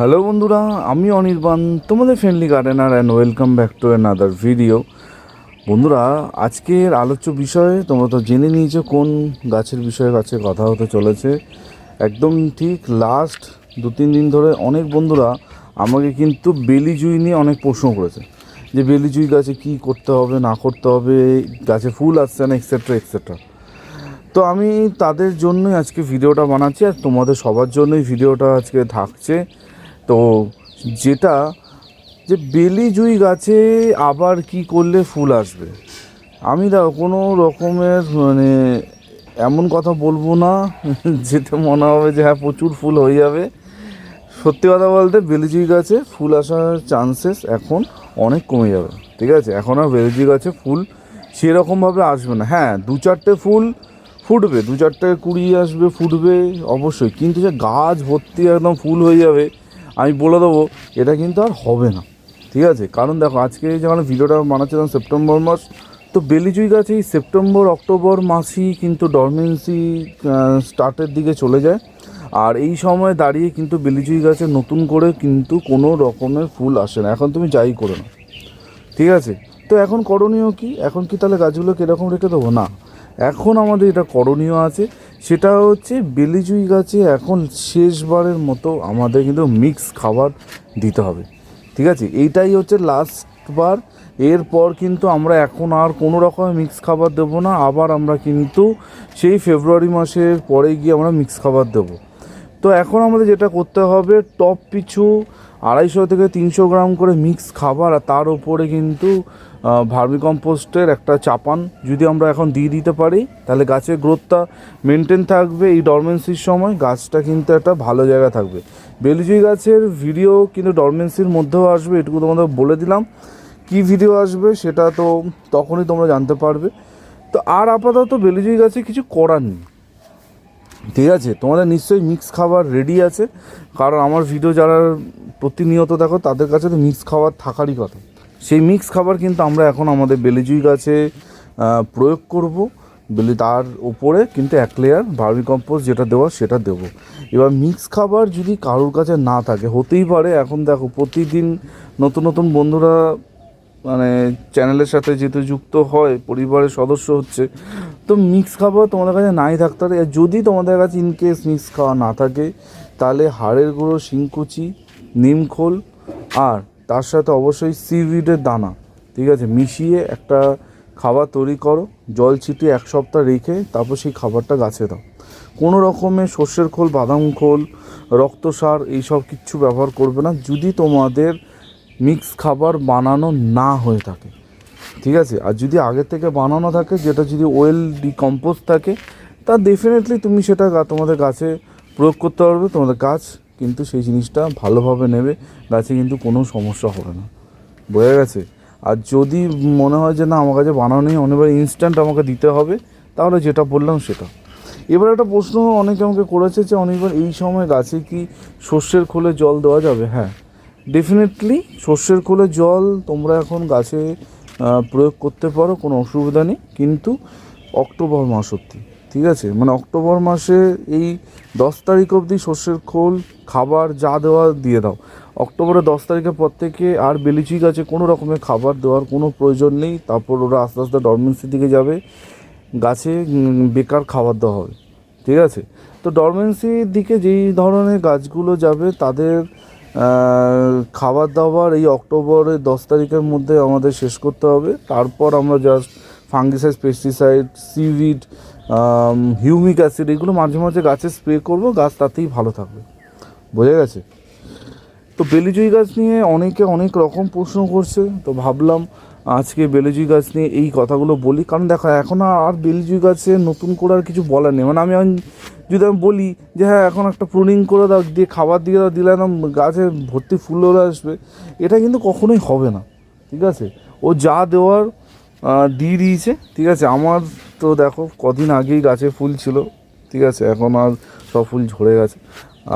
Hello বন্ধুরা, আমি অনির্বাণ, তোমাদের friendly gardener and welcome back to another video বন্ধুরা, আজকের আলোচ্য বিষয়ে তোমরা তো জেনে নিয়েছো কোন গাছের বিষয়ে কাছে কথা হতে চলেছে। একদম ঠিক লাস্ট দু তিন দিন ধরে অনেক বন্ধুরা আমাকে কিন্তু বেলি জুই নিয়ে অনেক প্রশ্ন করেছে। যে বেলি জুই গাছে কী করতে হবে, না করতে হবে, গাছে ফুল আসছে না এক্সেট্রা এক্সেট্রা তো আমি তাদের জন্যই আজকে ভিডিওটা বানাচ্ছি আর তোমাদের সবার জন্যই ভিডিওটা আজকে থাকছে। তো যেটা যে বেলি জুই গাছে আবার কি করলে ফুল আসবে? আমি দেখো কোনো রকমের মানে এমন কথা বলব না, যেতে মনে হবে যে হ্যাঁ প্রচুর ফুল হয়ে যাবে। সত্যি কথা বলতে বেলিজুই গাছে ফুল আসার চান্সেস এখন অনেক কমে যাবে, ঠিক আছে? এখন আর বেলিজুই গাছে ফুল সেরকমভাবে আসবে না। হ্যাঁ দু চারটে ফুল ফুটবে, দু চারটে কুড়ি আসবে, ফুটবে অবশ্যই। কিন্তু যে গাছ ভর্তি একদম ফুল হয়ে যাবে আমি বলে দেবো, এটা কিন্তু আর হবে না। ঠিক আছে? কারণ দেখো, আজকে যখন ভিডিওটা বানাচ্ছিলাম সেপ্টেম্বর মাস, তো বেলিজুই গাছ এই সেপ্টেম্বর, অক্টোবর মাসই কিন্তু ডরমেন্সি স্টার্টের দিকে চলে যায়। আর এই সময় দাঁড়িয়ে কিন্তু বেলিজুই গাছে নতুন করে কিন্তু কোনো রকমের ফুল আসে না। এখন তুমি যাই করো না ঠিক আছে? তো এখন করণীয় কি? এখন কি তাহলে গাছগুলো কীরকম রেখে দেবো? না। এখন আমাদের এটা করণীয় আছে। সেটা হচ্ছে বেলিজুই গাছে এখন শেষবারের মতো আমাদের কিন্তু মিক্স খাবার দিতে হবে। ঠিক আছে? এইটাই হচ্ছে লাস্টবার এরপর কিন্তু আমরা এখন আর কোনো রকমের মিক্স খাবার দেবো না। আবার আমরা কিন্তু সেই ফেব্রুয়ারি মাসের পরে গিয়ে আমরা মিক্স খাবার দেবো। তো এখন আমাদের যেটা করতে হবে টপ পিছু আড়াইশো থেকে তিনশো গ্রাম করে মিক্স খাবার, আর তার উপরে কিন্তু ভার্মিকম্পোস্টের একটা চাপান যদি আমরা এখন দিয়ে দিতে পারি, তাহলে গাছের গ্রোথটা মেনটেন থাকবে এই ডরমেন্সির সময়। গাছটা কিন্তু একটা ভালো জায়গা থাকবে। বেলিজুই গাছের ভিডিও কিন্তু ডরমেন্সির মধ্যেও আসবে, এটুকু তোমাদের বলে দিলাম। কি ভিডিও আসবে সেটা তো তখনই তোমরা জানতে পারবে। তো আর আপাতত বেলিজুই গাছে কিছু করার নেই। ঠিক আছে, তোমাদের নিশ্চয়ই মিক্স খাবার রেডি আছে। কারণ আমার ভিডিও যারা প্রতিনিয়ত দেখো, তাদের কাছে তো মিক্স খাবার থাকারই কথা। সেই মিক্স খাবার কিন্তু আমরা এখন আমাদের বেলিজুই গাছে প্রয়োগ করব। বেলি তার উপরে কিন্তু এক লেয়ার ভার্মি কম্পোস্ট যেটা দেওয়া সেটা দেবো। এবার মিক্স খাবার যদি কারোর কাছে না থাকে, হতেই পারে এখন দেখো প্রতিদিন নতুন নতুন বন্ধুরা মানে চ্যানেলের সাথে যেহেতু যুক্ত হয়, পরিবারের সদস্য হচ্ছে, তো মিক্স খাবার তোমাদের কাছে নাই থাকতে পারে। যদি তোমাদের কাছে ইনকেস মিক্স খাওয়া না থাকে, তাহলে হাড়ের গুঁড়ো, শিংকুচি, নিমখোল আর তার সাথে অবশ্যই সিভিডের দানা, ঠিক আছে? মিশিয়ে একটা খাবার তৈরি করো, জল ছিটিয়ে এক সপ্তাহ রেখে তারপর সেই খাবারটা গাছে দাও। কোনো রকমের সর্ষের খোল, বাদাম খোল রক্তসার এইসব কিচ্ছু ব্যবহার করবে না যদি তোমাদের মিক্স খাবার বানানো না হয়ে থাকে, ঠিক আছে? আর যদি আগে থেকে বানানো থাকে, যেটা যদি ওয়েল ডিকম্পোজ থাকে, তা ডেফিনেটলি তুমি সেটা তোমাদের গাছে প্রয়োগ করতে পারবে, তোমাদের গাছ কিন্তু সেই জিনিসটা ভালোভাবে নেবে, গাছে কিন্তু কোনো সমস্যা হবে না। বোঝা গেছে? আর যদি মনে হয় যে না, আমার কাছে বানানো নেই, অনেকবার ইনস্ট্যান্ট আমাকে দিতে হবে, তাহলে যেটা বললাম সেটা। এবার একটা প্রশ্ন অনেকে আমাকে করেছে যে অনেকবার এই সময় গাছে কি সর্ষের খোলে জল দেওয়া যাবে? হ্যাঁ ডেফিনেটলি সর্ষের খোলে জল তোমরা এখন গাছে প্রয়োগ করতে পারো, কোনো অসুবিধা নেই। কিন্তু অক্টোবর মাস অবধি ঠিক আছে? মানে অক্টোবর মাসে এই দশ তারিখ অবধি শস্যের খোল, খাবার যা দেওয়া দিয়ে দাও। অক্টোবরের দশ তারিখের পর থেকে আর বেলিচি গাছে কোনো রকমের খাবার দেওয়ার কোনো প্রয়োজন নেই। তারপর ওরা আস্তে আস্তে ডরমেন্সির দিকে যাবে। গাছে বেকার খাবার দেওয়া হবে। ঠিক আছে? তো ডরমেন্সির দিকে যেই ধরনের গাছগুলো যাবে, তাদের খাবার দাবার এই অক্টোবরের দশ তারিখের মধ্যে আমাদের শেষ করতে হবে। তারপর আমরা just fungicide pesticide seaweed humic acid এগুলো মাঝে মাঝে গাছে স্প্রে করব, গাছ তাতেই ভালো থাকবে। বোঝা গেছে? তো বেলিজুই গাছ নিয়ে অনেকে অনেক রকম প্রশ্ন করছে, তো ভাবলাম আজকে বেলিজুই গাছ নিয়ে এই কথাগুলো বলি, কারণ দেখো, এখন আর বেলিজুই গাছে নতুন করে আর কিছু বলার নেই। মানে আমি যদি আমি বলি যে হ্যাঁ এখন একটা প্রুনিং করে দাও, দিয়ে খাবার দিয়ে দাও, দিলে একদম গাছে ভর্তি ফুল হয়ে আসবে। এটা কিন্তু কখনোই হবে না, ঠিক আছে? ও যা দেওয়ার দিয়ে দিয়েছে, ঠিক আছে? আমার তো দেখো, কদিন আগেই গাছে ফুল ছিল, ঠিক আছে? এখন আর সব ফুল ঝরে গেছে।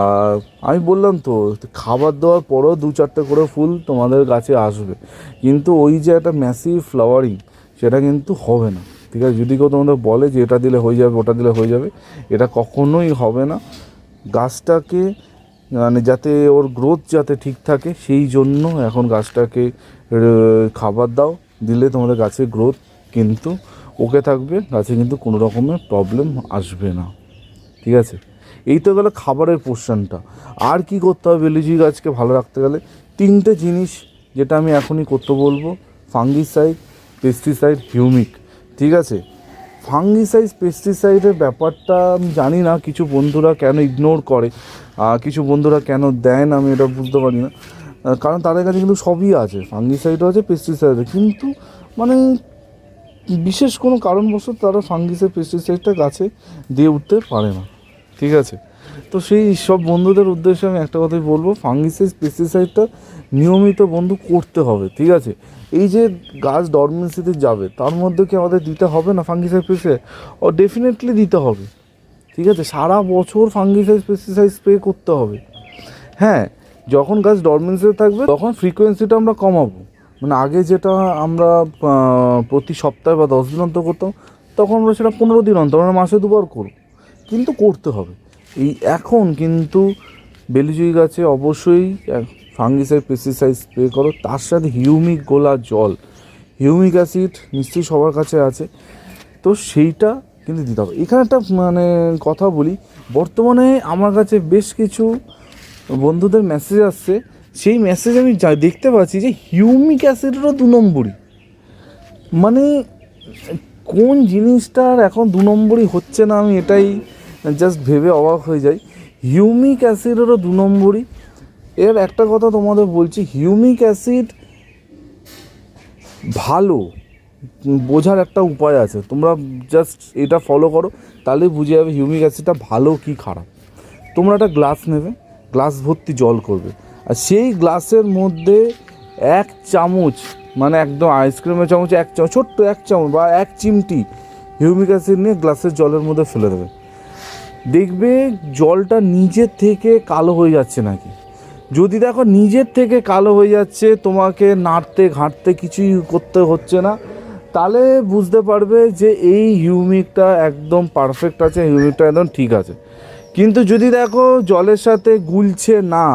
আর আমি বললাম তো, খাবার দেওয়ার পরও দু চারটে করে ফুল তোমাদের গাছে আসবে। কিন্তু ওই যে একটা ম্যাসিভ ফ্লাওয়ারিং সেটা কিন্তু হবে না, ঠিক আছে? যদি কেউ তোমাদের বলে যে এটা দিলে হয়ে যাবে, ওটা দিলে হয়ে যাবে, এটা কখনোই হবে না। গাছটাকে মানে যাতে ওর গ্রোথ যাতে ঠিক থাকে, সেই জন্য এখন গাছটাকে খাবার দাও, দিলে তোমাদের গাছের গ্রোথ কিন্তু ওকে থাকবে গাছে কিন্তু কোনো রকমের প্রবলেম আসবে না। ঠিক আছে? এই তো গেলো খাবারের পোর্শনটা আর কি করতে হবে বেলিজি গাছকে ভালো রাখতে গেলে? তিনটে জিনিস যেটা আমি এখনই করতে বলব। ফাঙ্গিসাইড পেস্টিসাইড হিউমিক ঠিক আছে? ফাঙ্গিসাইড পেস্টিসাইডের ব্যাপারটা আমি জানি না, কিছু বন্ধুরা কেন ইগনোর করে কিছু বন্ধুরা কেন দেয় না আমি এটা বুঝতে পারি না। কারণ তাদের কাছে কিন্তু সবই আছে। ফাঙ্গিসাইডও আছে পেস্টিসাইডও কিন্তু মানে বিশেষ কোনো কারণবশত তারা ফাঙ্গিসাইড পেস্টিসাইডটা গাছে দিয়ে উঠতে পারে না। ঠিক আছে? তো সেই সব বন্ধুদের উদ্দেশ্যে আমি একটা কথাই বলব ফাঙ্গিসাইড পেস্টিসাইডটা নিয়মিত বন্ধু করতে হবে, ঠিক আছে? এই যে গাছ ডরমেন্সিতে যাবে, তার মধ্যে কি আমাদের দিতে হবে না ফাঙ্গিসাইড পেস্টিসাইড? ও ডেফিনেটলি দিতে হবে, ঠিক আছে? সারা বছর ফাঙ্গিসাইড পেস্টিসাইড স্প্রে করতে হবে। হ্যাঁ যখন গাছ ডরমেন্সিতে থাকবে, তখন ফ্রিকোয়েন্সিটা আমরা কমাবো। মানে আগে যেটা আমরা প্রতি সপ্তাহে বা দশ দিন অন্তর করতাম, তখন আমরা সেটা পনেরো দিন অন্তর আমরা মাসে দুবার করব। কিন্তু করতে হবে। এই এখন কিন্তু বেলিজুই গাছে অবশ্যই ফাঙ্গিসাইড, পেস্টিসাইড স্প্রে করো, তার সাথে হিউমিক গোলা জল। হিউমিক অ্যাসিড নিশ্চয়ই সবার কাছে আছে। তো সেইটা কিন্তু দিতে হবে। এখানে একটা মানে কথা বলি। বর্তমানে আমার কাছে বেশ কিছু বন্ধুদের মেসেজ আসছে সেই মেসেজ আমি যা দেখতে পাচ্ছি যে হিউমিক অ্যাসিডেরও দু নম্বরই। মানে কোন জিনিসটার এখন দু নম্বরই হচ্ছে না আমি এটাই জাস্ট ভেবে অবাক হয়ে যাই। হিউমিক অ্যাসিডেরও দু নম্বরই। এর একটা কথা তোমাদের বলছি হিউমিক অ্যাসিড ভালো, বোঝার একটা উপায় আছে। তোমরা জাস্ট এটা ফলো করো তাহলে বুঝে যাবে হিউমিক অ্যাসিডটা ভালো কি খারাপ। তোমরা একটা গ্লাস নেবে গ্লাস ভর্তি জল করবে। আর সেই গ্লাসের মধ্যে এক চামচ মানে একদম আইসক্রিমের চামচ, এক চামচ, ছোট্ট এক চামচ বা এক চিমটি হিউমিক অ্যাসিড নিয়ে গ্লাসের জলের মধ্যে ফেলে দেবে। দেখবে জলটা নিজের থেকে কালো হয়ে যাচ্ছে নাকি। যদি দেখো নিজের থেকে কালো হয়ে যাচ্ছে, তোমাকে নাড়তে ঘাঁটতে কিছুই করতে হচ্ছে না, তাহলে বুঝতে পারবে যে এই হিউমিকটা একদম পারফেক্ট আছে, হিউমিকটা একদম ঠিক আছে। কিন্তু যদি দেখো জলের সাথে গুলছে না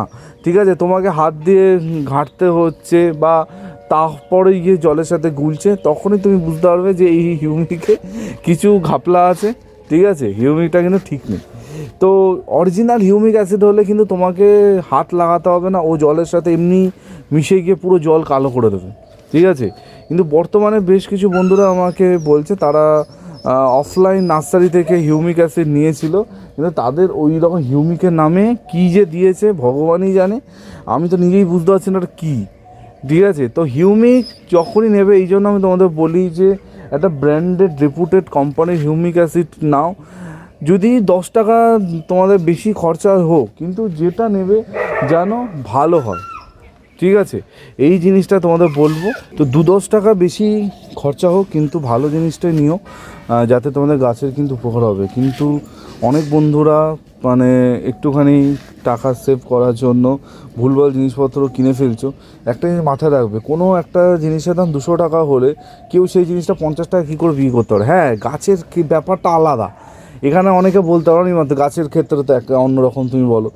ঠিক আছে, তোমাকে হাত দিয়ে ঘাঁটতে হচ্ছে বা তারপরে গিয়ে জলের সাথে গুলছে, তখনই তুমি বুঝতে পারবে যে এই হিউমিকে কিছু ঘাপলা আছে, ঠিক আছে? হিউমিকটা কিন্তু ঠিক নেই। তো অরিজিনাল হিউমিক অ্যাসিড হলে কিন্তু তোমাকে হাত লাগাতে হবে না, ও জলের সাথে এমনি মিশে গিয়ে পুরো জল কালো করে দেবে, ঠিক আছে? কিন্তু বর্তমানে বেশ কিছু বন্ধুরা আমাকে বলছে, তারা অফলাইন নার্সারি থেকে হিউমিক অ্যাসিড নিয়েছিল কিন্তু তাদের ওই রকম হিউমিকের নামে কী যে দিয়েছে, ভগবানই জানে। আমি তো নিজেই বুঝতে পারছি না ওটা কী। ঠিক আছে? তো হিউমিক যখনই নেবে, এই জন্য আমি তোমাদের বলি যে, একটা ব্র্যান্ডেড রেপুটেড কোম্পানির হিউমিক অ্যাসিড নাও। যদি দশ টাকা তোমাদের বেশি খরচা হোক, কিন্তু যেটা নেবে যেন ভালো হয়। ঠিক আছে? এই জিনিসটা তোমাদের বলব। তো দু দশ টাকা বেশি খরচা হোক, কিন্তু ভালো জিনিসটাই নিও যাতে তোমাদের গাছের কিন্তু উপকার হবে। কিন্তু অনেক বন্ধুরা মানে একটুখানি টাকা সেভ করার জন্য ভুলভাল জিনিসপত্র কিনে ফেলছো। একটা জিনিস মাথায় রাখবে, কোনো একটা জিনিসের দাম দুশো টাকা হলে কেউ সেই জিনিসটা পঞ্চাশ টাকা কী করে বিক্রি করতে পারে? হ্যাঁ গাছের কি ব্যাপারটা আলাদা। এখানে অনেকে বলতে পারো মাত্র গাছের ক্ষেত্রে তো একটা অন্যরকম তুমি বলো।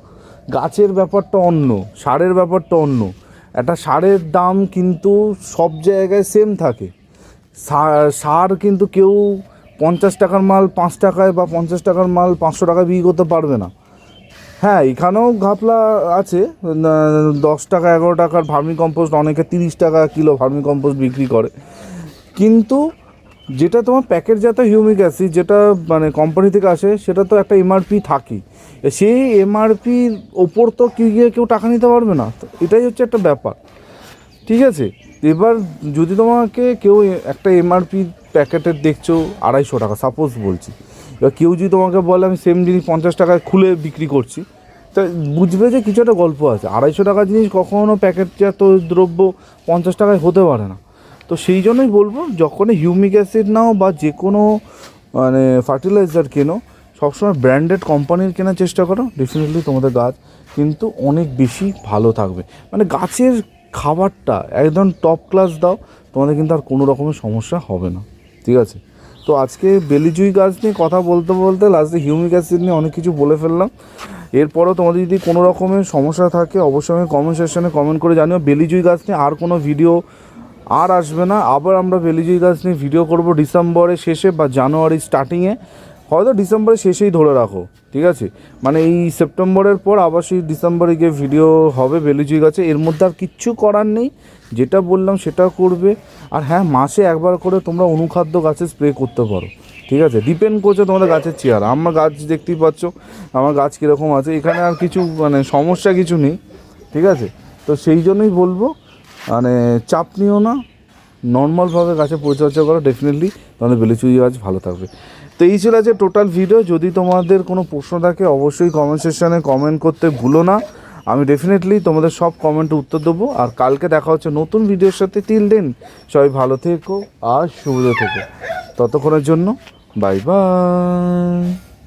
গাছের ব্যাপারটা অন্য, সারের ব্যাপারটা অন্য। একটা সারের দাম কিন্তু সব জায়গায় সেম থাকে। সা- সার কিন্তু কেউ পঞ্চাশ টাকার মাল, পাঁচ টাকায় বা পঞ্চাশ টাকার মাল, পাঁচশো টাকায় বিক্রি করতে পারবে না। হ্যাঁ এখানেও ঘাপলা আছে। দশ টাকা, এগারো টাকার ভার্মি কম্পোস্ট অনেকে তিরিশ টাকা কিলো ভার্মি কম্পোস্ট বিক্রি করে। কিন্তু যেটা তোমার প্যাকেটজাত হিউমিক অ্যাসিড, যেটা মানে কোম্পানি থেকে আসে, সেটা তো একটা এমআরপি থাকেই। সেই এমআরপির ওপর তো কেউ গিয়ে কেউ টাকা নিতে পারবে না? এটাই হচ্ছে একটা ব্যাপার। ঠিক আছে? এবার যদি তোমাকে কেউ একটা এমআরপি প্যাকেটের দেখছ আড়াইশো টাকা সাপোজ বলছি। এবার কেউ যদি তোমাকে বলে, আমি সেম জিনিস পঞ্চাশ টাকায় খুলে বিক্রি করছি। তা বুঝবে যে কিছু একটা গল্প আছে। আড়াইশো টাকার জিনিস কখনো প্যাকেটজাত দ্রব্য পঞ্চাশ টাকায় হতে পারে না। তো সেই জন্যই বলব, যখনই হিউমিক অ্যাসিড নাও বা যে কোনো মানে ফার্টিলাইজার কেনো, সবসময় ব্র্যান্ডেড কোম্পানির কেনার চেষ্টা করো। ডেফিনেটলি তোমাদের গাছ কিন্তু অনেক বেশি ভালো থাকবে। মানে গাছের খাবারটা একদম টপ ক্লাস দাও, তোমাদের কিন্তু আর কোনো রকমের সমস্যা হবে না। ঠিক আছে? তো আজকে বেলিজুই গাছ নিয়ে কথা বলতে বলতে লাস্টে হিউমিক অ্যাসিড নিয়ে অনেক কিছু বলে ফেললাম। এরপরও তোমাদের যদি কোনো রকমের সমস্যা থাকে, অবশ্যই আমি কমেন্ট সেকশনে কমেন্ট করে জানিও। বেলিজুই গাছ নিয়ে আর কোনো ভিডিও আর আসবে না। আবার আমরা বেলিজুই গাছ নিয়ে ভিডিও করব ডিসেম্বরের শেষে বা জানুয়ারি স্টার্টিংয়ে হয়তো ডিসেম্বরের শেষেই ধরে রাখো, ঠিক আছে? মানে এই সেপ্টেম্বরের পর আবার সেই ডিসেম্বরে গিয়ে ভিডিও হবে বেলিজুই গাছে, এর মধ্যে আর কিচ্ছু করার নেই। যেটা বললাম সেটা করবে। আর হ্যাঁ মাসে একবার করে তোমরা অনুখাদ্য গাছে স্প্রে করতে পারো, ঠিক আছে? ডিপেন্ড করছে তোমাদের গাছের চেয়ার আমার গাছ দেখতেই পাচ্ছ, আমার গাছ কীরকম আছে। এখানে আর কিছু মানে সমস্যা কিছু নেই, ঠিক আছে? তো সেই জন্যই বলব মানে চাপ নিও না। নর্মালভাবে গাছে পরিচর্যা করো ডেফিনেটলি তোমাদের বেলিচুই গাছ ভালো থাকবে। তো এই ছিল যে টোটাল ভিডিও যদি তোমাদের কোনো প্রশ্ন থাকে, অবশ্যই কমেন্ট সেকশানে কমেন্ট করতে ভুলো না। আমি ডেফিনেটলি তোমাদের সব কমেন্টে উত্তর দেবো। আর কালকে দেখা হচ্ছে নতুন ভিডিওর সাথে। টিল দেন সবাই ভালো থেকো আর সুবিধা থেকো। ততক্ষণের জন্য বাই বাই